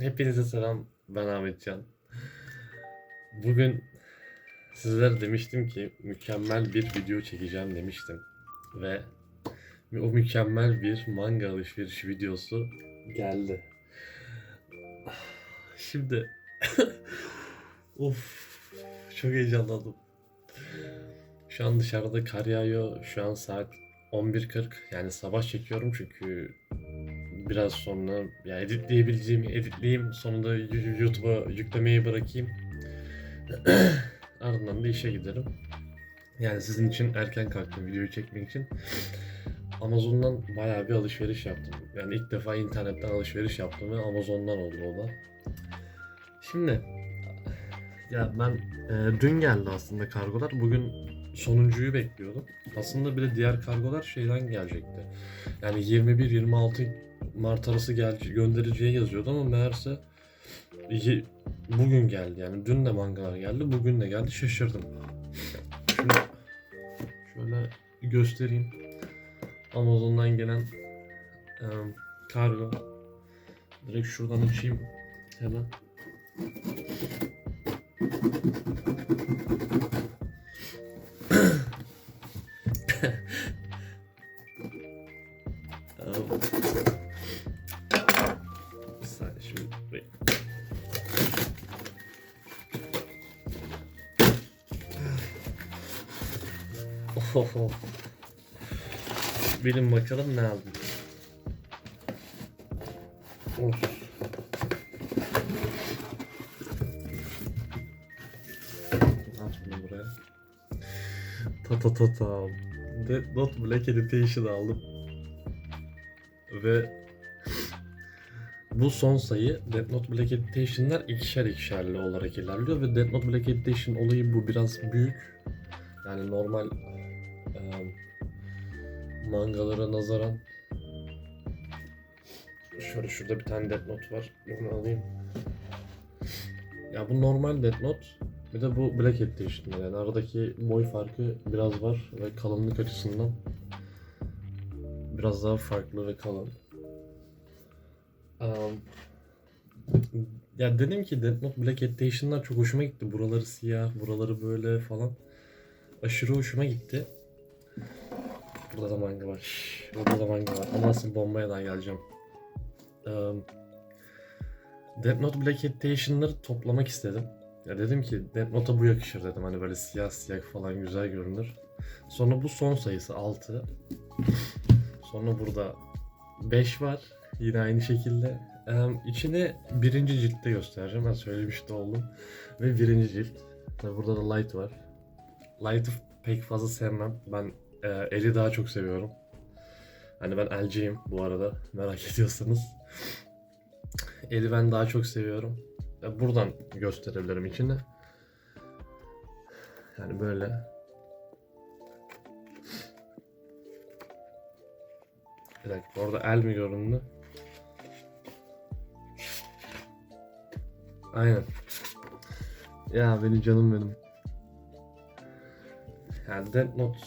Hepinize selam. Ben Ahmetcan. Bugün sizlere demiştim ki mükemmel bir video çekeceğim demiştim. Ve o mükemmel bir manga alışveriş videosu geldi. Şimdi of çok heyecanlandım. Şu an dışarıda kar yağıyor. Şu an saat 11.40 yani sabah çekiyorum çünkü biraz sonra ya editleyebileceğimi editleyeyim sonunda YouTube'a yüklemeyi bırakayım. Ardından da işe giderim. Yani sizin için erken kalktım videoyu çekmek için. Amazon'dan bayağı bir alışveriş yaptım. Yani ilk defa internetten alışveriş yaptım ve Amazon'dan oldu o da. Şimdi ya ben e, dün geldi aslında kargolar. Bugün sonuncuyu bekliyordum. Aslında bir de diğer kargolar şeyden gelecekti. Yani 21-26 Mart arası gel göndereceği yazıyordu ama meğerse iyi- bugün geldi yani dün de mangalar geldi bugün de geldi şaşırdım. Şimdi şöyle göstereyim. Amazon'dan gelen e, kargo. Direkt şuradan açayım hemen. Bilin bakalım ne aldım. Of. At bunu buraya. Ta ta ta ta. Death Note Black Edition aldım. Ve bu son sayı Death Note Black Editation'lar ikişer ikişerli olarak ilerliyor ve Death Note Black Edition olayı bu biraz büyük. Yani normal mangalara nazaran şöyle şurada bir tane Death Note var. Bunu alayım. Ya bu normal Death Note. Bir de bu Black Edition yani aradaki boy farkı biraz var ve kalınlık açısından biraz daha farklı ve kalın. Um, ya dedim ki Death Note Black Edition'lar çok hoşuma gitti. Buraları siyah, buraları böyle falan. Aşırı hoşuma gitti. Burada da manga var. Şşş, Burada da manga var. Ama asıl bombaya daha geleceğim. Um, Death Note Black Edition'ları toplamak istedim. Ya dedim ki Death Note'a bu yakışır dedim. Hani böyle siyah siyah falan güzel görünür. Sonra bu son sayısı 6. Sonra burada 5 var. Yine aynı şekilde. Ee, içini birinci ciltte göstereceğim. Ben söylemiş de oldum. Ve birinci cilt. Burada da Light var. Light'ı pek fazla sevmem. Ben e, Eli daha çok seviyorum. Hani ben El'ciyim bu arada. Merak ediyorsanız. Eli ben daha çok seviyorum. Ya buradan gösterebilirim içini. Yani böyle. Bir dakika orada el mi göründü? Aynen. Ya benim canım benim. Yani Death Note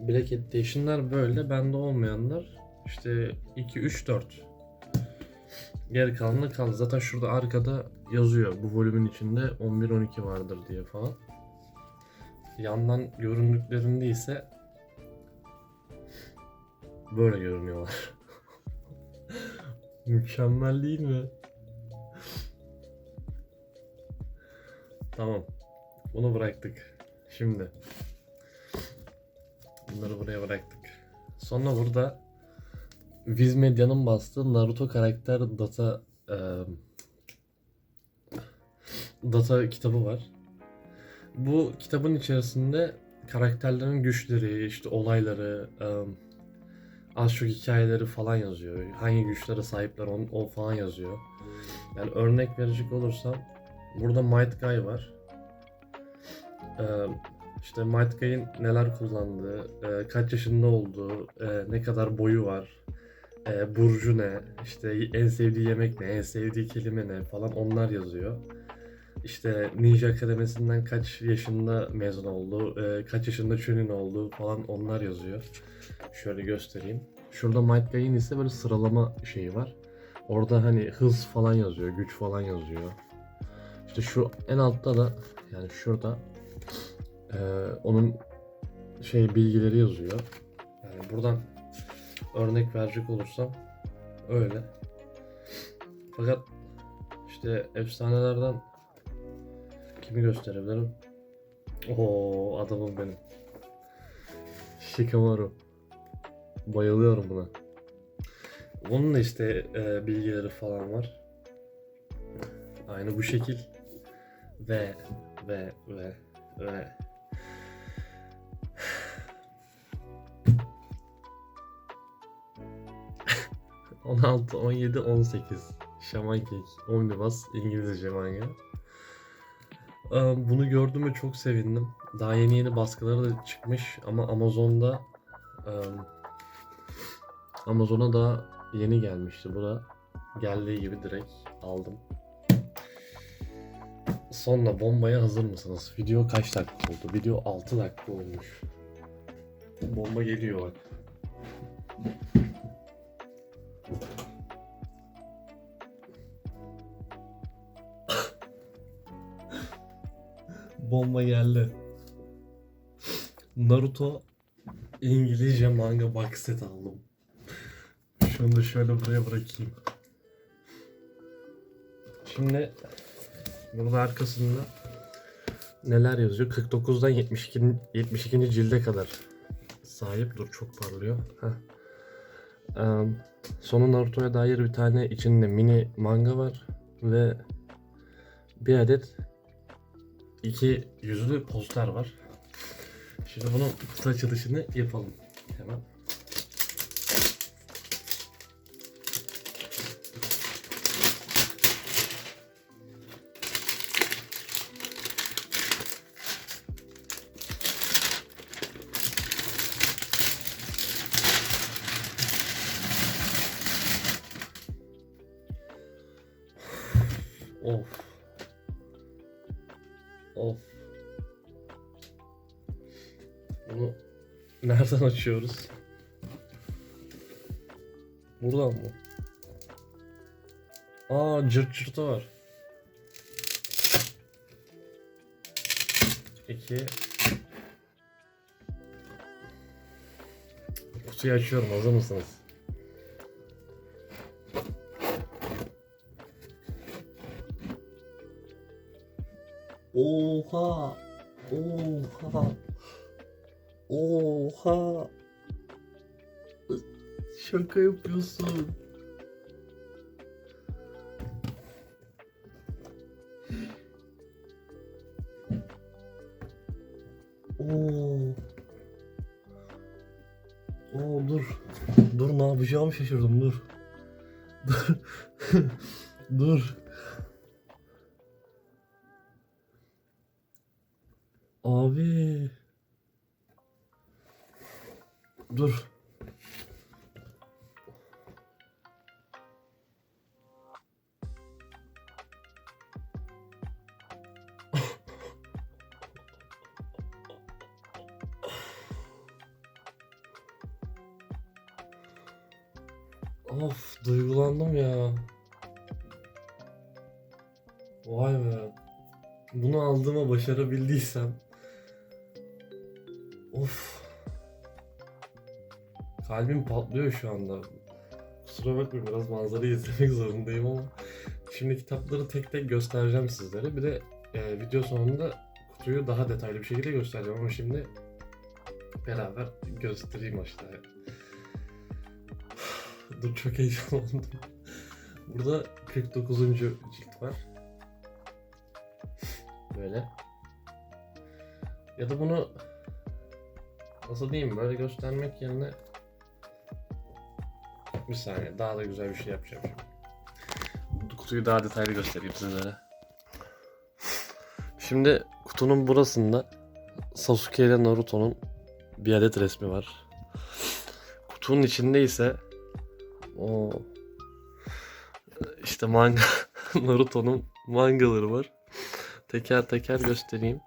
Black Edition'lar böyle. Bende olmayanlar işte 2, 3, 4. Geri kalanı kaldı. Zaten şurada arkada yazıyor. Bu volümün içinde 11-12 vardır diye falan. Yandan göründüklerinde ise böyle görünüyorlar. Mükemmel değil mi? Tamam. Bunu bıraktık. Şimdi. Bunları buraya bıraktık. Sonra burada Viz Media'nın bastığı Naruto karakter data e, data kitabı var. Bu kitabın içerisinde karakterlerin güçleri, işte olayları, e, az çok hikayeleri falan yazıyor. Hangi güçlere sahipler on, o falan yazıyor. Yani örnek verecek olursam burada Might Guy var. E, işte Might neler kullandığı, e, kaç yaşında olduğu, e, ne kadar boyu var, e, burcu ne, işte en sevdiği yemek ne, en sevdiği kelime ne falan onlar yazıyor. İşte Ninja Akademisi'nden kaç yaşında mezun oldu, e, kaç yaşında Chunin oldu falan onlar yazıyor. Şöyle göstereyim. Şurada Might Guy'in ise böyle sıralama şeyi var. Orada hani hız falan yazıyor, güç falan yazıyor. İşte şu en altta da yani şurada eee, onun şey bilgileri yazıyor. Yani buradan örnek verecek olursam öyle. Fakat işte efsanelerden kimi gösterebilirim? Oo adamım benim. Shikamaru. Bayılıyorum buna. Onun da işte e, bilgileri falan var. Aynı bu şekil. Ve ve ve ve 16, 17, 18. Şaman Cake. Omnibus İngilizce manga. Ee, Bunu gördüğüme çok sevindim. Daha yeni yeni baskıları da çıkmış ama Amazon'da e, Amazon'a da yeni gelmişti. Bu da geldiği gibi direkt aldım. Sonra bombaya hazır mısınız? Video kaç dakika oldu? Video 6 dakika olmuş. Bomba geliyor bak. Bomba geldi. Naruto İngilizce manga box set aldım. Şunu da şöyle buraya bırakayım. Şimdi burada arkasında neler yazıyor? 49'dan 72. 72. cilde kadar sahip. Dur çok parlıyor. Heh. Em, Sonu Naruto'ya dair bir tane içinde mini manga var ve bir adet iki yüzlü poster var. Şimdi bunun açılışını yapalım hemen. Nereden açıyoruz? Buradan mı? Aa cırt cırtı var. İki. Kutuyu açıyorum. Hazır mısınız? Şaka yapıyorsun. Oo. Oo dur. Dur ne yapacağımı şaşırdım dur. Dur. dur. Of duygulandım ya. Vay be. Bunu aldığıma başarabildiysem. Of. Kalbim patlıyor şu anda. Kusura bakmayın biraz manzarayı izlemek zorundayım ama. Şimdi kitapları tek tek göstereceğim sizlere. Bir de e, video sonunda kutuyu daha detaylı bir şekilde göstereceğim ama şimdi beraber göstereyim aşağıya. Dur çok heyecanlandım. Burada 49. cilt var. Böyle. Ya da bunu nasıl diyeyim böyle göstermek yerine bir saniye daha da güzel bir şey yapacağım şimdi. Kutuyu daha detaylı göstereyim sizlere. Şimdi kutunun burasında Sasuke ile Naruto'nun bir adet resmi var. Kutunun içinde ise o işte manga Naruto'nun mangaları var. Teker teker göstereyim.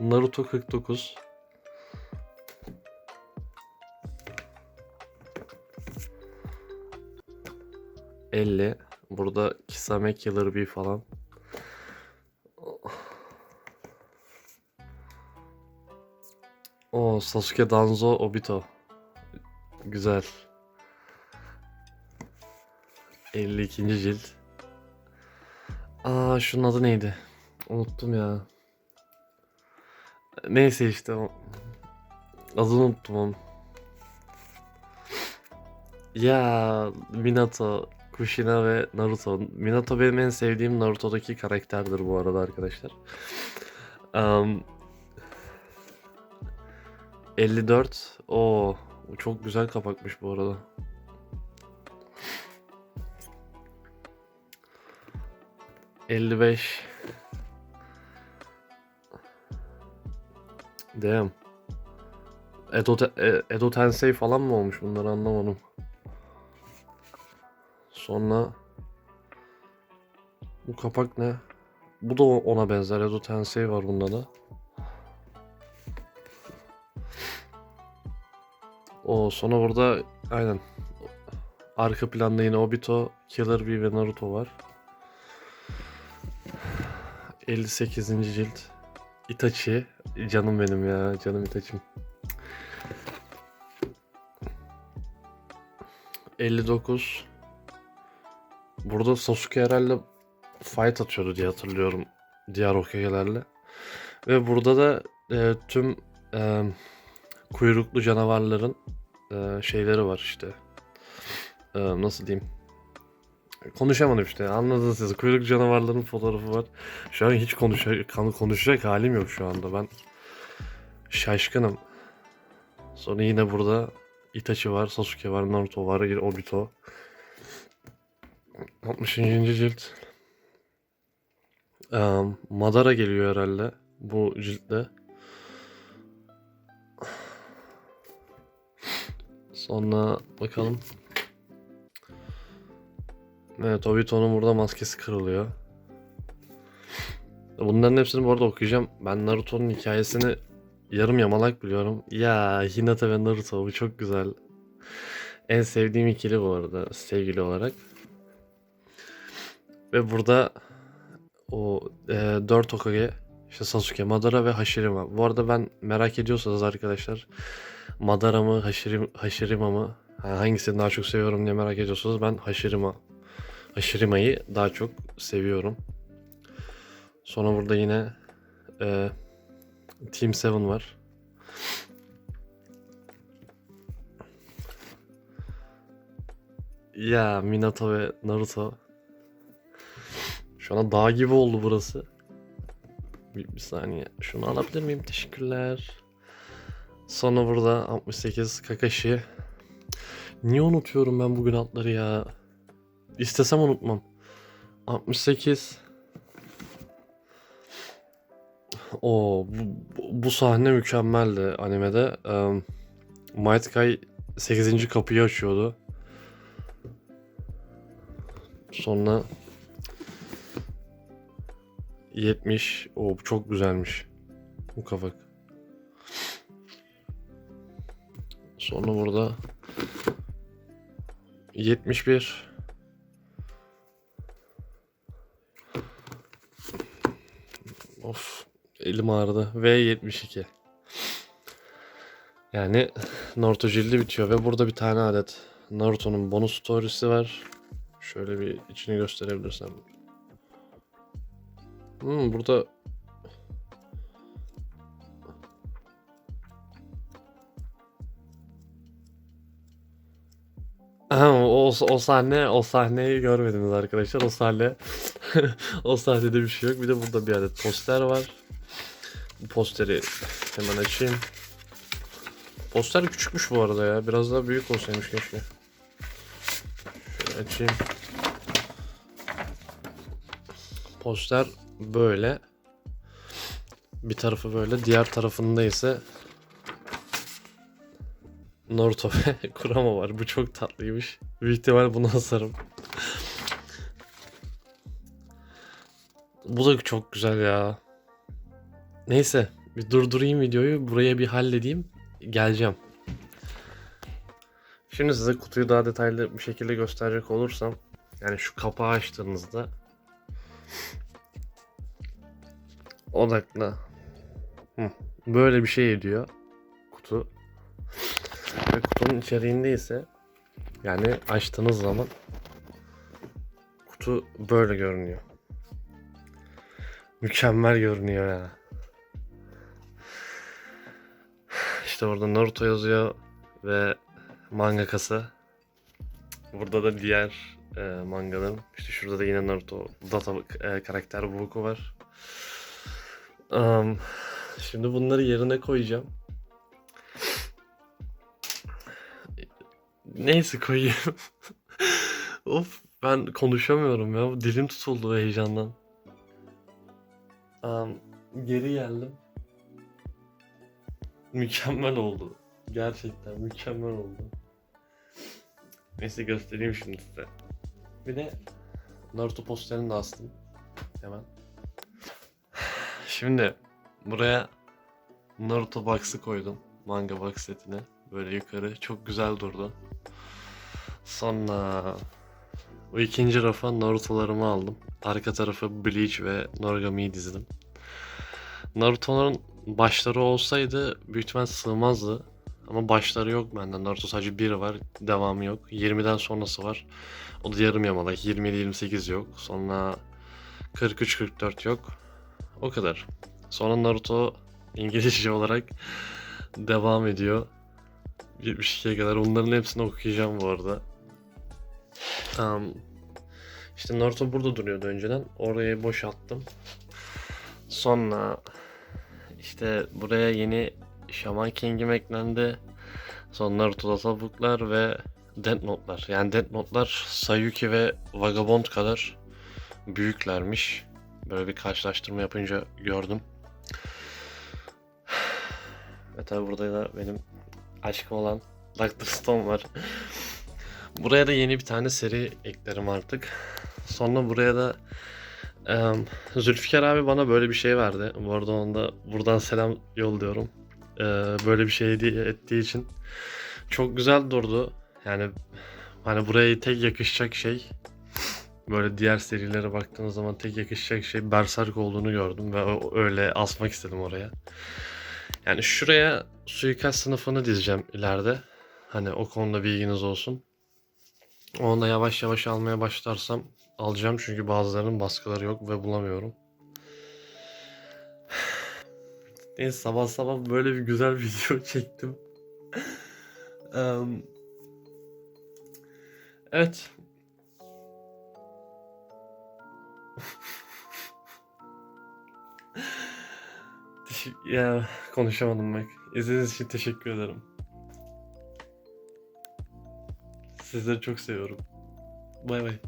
Naruto 49. 50. Burada Kisame Killer Bee falan. O Sasuke Danzo Obito. Güzel. 52. cilt. Aa şunun adı neydi? Unuttum ya. Neyse işte. Adını unuttum onun. Ya Minato, Kushina ve Naruto. Minato benim en sevdiğim Naruto'daki karakterdir bu arada arkadaşlar. Am, 54. O çok güzel kapakmış bu arada. Elli beş. Damn. Edo, Edo Tensei falan mı olmuş bunları anlamadım. Sonra bu kapak ne? Bu da ona benzer. Edo Tensei var bunda da. O sonra burada aynen arka planda yine Obito, Killer Bee ve Naruto var. 58. cilt. Itachi. Canım benim ya. Canım Itachi'm. 59. Burada Sasuke herhalde fight atıyordu diye hatırlıyorum diğer Hokage'lerle. Ve burada da e, tüm e, kuyruklu canavarların e, şeyleri var işte. E, nasıl diyeyim? Konuşamadım işte anladınız siz. Kuyruk canavarların fotoğrafı var. Şu an hiç konuşa konuşacak halim yok şu anda. Ben şaşkınım. Sonra yine burada Itachi var, Sasuke var, Naruto var, Obito. 60. cilt. Eee, Madara geliyor herhalde bu ciltte. Sonra bakalım. Evet Obito'nun burada maskesi kırılıyor. Bunların hepsini bu arada okuyacağım. Ben Naruto'nun hikayesini yarım yamalak biliyorum. Ya Hinata ve Naruto bu çok güzel. En sevdiğim ikili bu arada sevgili olarak. Ve burada o e, 4 Hokage işte Sasuke, Madara ve Hashirama. Bu arada ben merak ediyorsanız arkadaşlar Madara mı Hashirim, Hashirama mı ha, hangisini daha çok seviyorum diye merak ediyorsanız ben Hashirama Hashirima'yı daha çok seviyorum. Sonra burada yine e, Team 7 var. Ya Minato ve Naruto. Şu an dağ gibi oldu burası. Bir, bir saniye. Şunu alabilir miyim? Teşekkürler. Sonra burada 68 Kakashi. Niye unutuyorum ben bugün adları ya? İstesem unutmam. 68 O bu, bu- sahne mükemmeldi animede. Um, Might Guy 8. kapıyı açıyordu. Sonra 70. O çok güzelmiş. Bu kafak. Sonra burada 71. Of elim ağrıdı. Ve 72. Yani Naruto cildi bitiyor ve burada bir tane adet Naruto'nun bonus storiesi var. Şöyle bir içini gösterebilirsem. Hmm, burada Aha, o, o sahne o sahneyi görmediniz arkadaşlar. O sahne o sahnede bir şey yok. Bir de burada bir adet poster var. Bu posteri hemen açayım. Poster küçükmüş bu arada ya. Biraz daha büyük olsaymış keşke. Şöyle açayım. Poster böyle. Bir tarafı böyle. Diğer tarafında ise Naruto ve Kurama var. Bu çok tatlıymış. Büyük ihtimal bunu asarım. Bu da çok güzel ya. Neyse. Bir durdurayım videoyu. Buraya bir halledeyim. Geleceğim. Şimdi size kutuyu daha detaylı bir şekilde gösterecek olursam. Yani şu kapağı açtığınızda odakla. Hı. Böyle bir şey ediyor kutu. Ve kutunun içeriğinde ise yani açtığınız zaman kutu böyle görünüyor. Mükemmel görünüyor ya. İşte orada Naruto yazıyor ve mangakası. Burada da diğer e, manganın. İşte şurada da yine Naruto data e, karakter boku var. Am, şimdi bunları yerine koyacağım. Neyse koyayım. of ben konuşamıyorum ya. Dilim tutuldu heyecandan. Am, geri geldim. Mükemmel oldu. Gerçekten mükemmel oldu. Neyse göstereyim şimdi size. Bir de Naruto posterini de astım. Hemen. Şimdi buraya Naruto box'ı koydum. Manga box setine. Böyle yukarı. Çok güzel durdu. Sonra bu ikinci rafa Naruto'larımı aldım. Arka tarafı Bleach ve Noragami'yi dizdim. Naruto'ların başları olsaydı büyük ihtimal sığmazdı. Ama başları yok bende. Naruto sadece biri var. Devamı yok. 20'den sonrası var. O da yarım yamalak. 27-28 yok. Sonra 43-44 yok. O kadar. Sonra Naruto İngilizce olarak devam ediyor. 72'ye kadar. Onların hepsini okuyacağım bu arada. Um, işte Naruto burada duruyordu önceden. Orayı boşalttım. Sonra işte buraya yeni Shaman King'im eklendi. Sonra Naruto'da tabuklar ve Death Note'lar. Yani Death Note'lar Sayuki ve Vagabond kadar büyüklermiş. Böyle bir karşılaştırma yapınca gördüm. Ve tabi burada da benim aşkım olan Dr. Stone var. Buraya da yeni bir tane seri eklerim artık. Sonra buraya da em, Zülfikar abi bana böyle bir şey verdi. Bu arada ona da buradan selam yolluyorum. Ee, böyle bir şey hediye ettiği için. Çok güzel durdu. Yani hani buraya tek yakışacak şey böyle diğer serilere baktığınız zaman tek yakışacak şey Berserk olduğunu gördüm ve öyle asmak istedim oraya. Yani şuraya suikast sınıfını dizeceğim ileride. Hani o konuda bilginiz olsun. Onu da yavaş yavaş almaya başlarsam alacağım çünkü bazılarının baskıları yok ve bulamıyorum. Neyse sabah sabah böyle bir güzel video çektim. Evet. Ya konuşamadım bak. İzlediğiniz için teşekkür ederim. Sizleri çok seviyorum. Bay bay.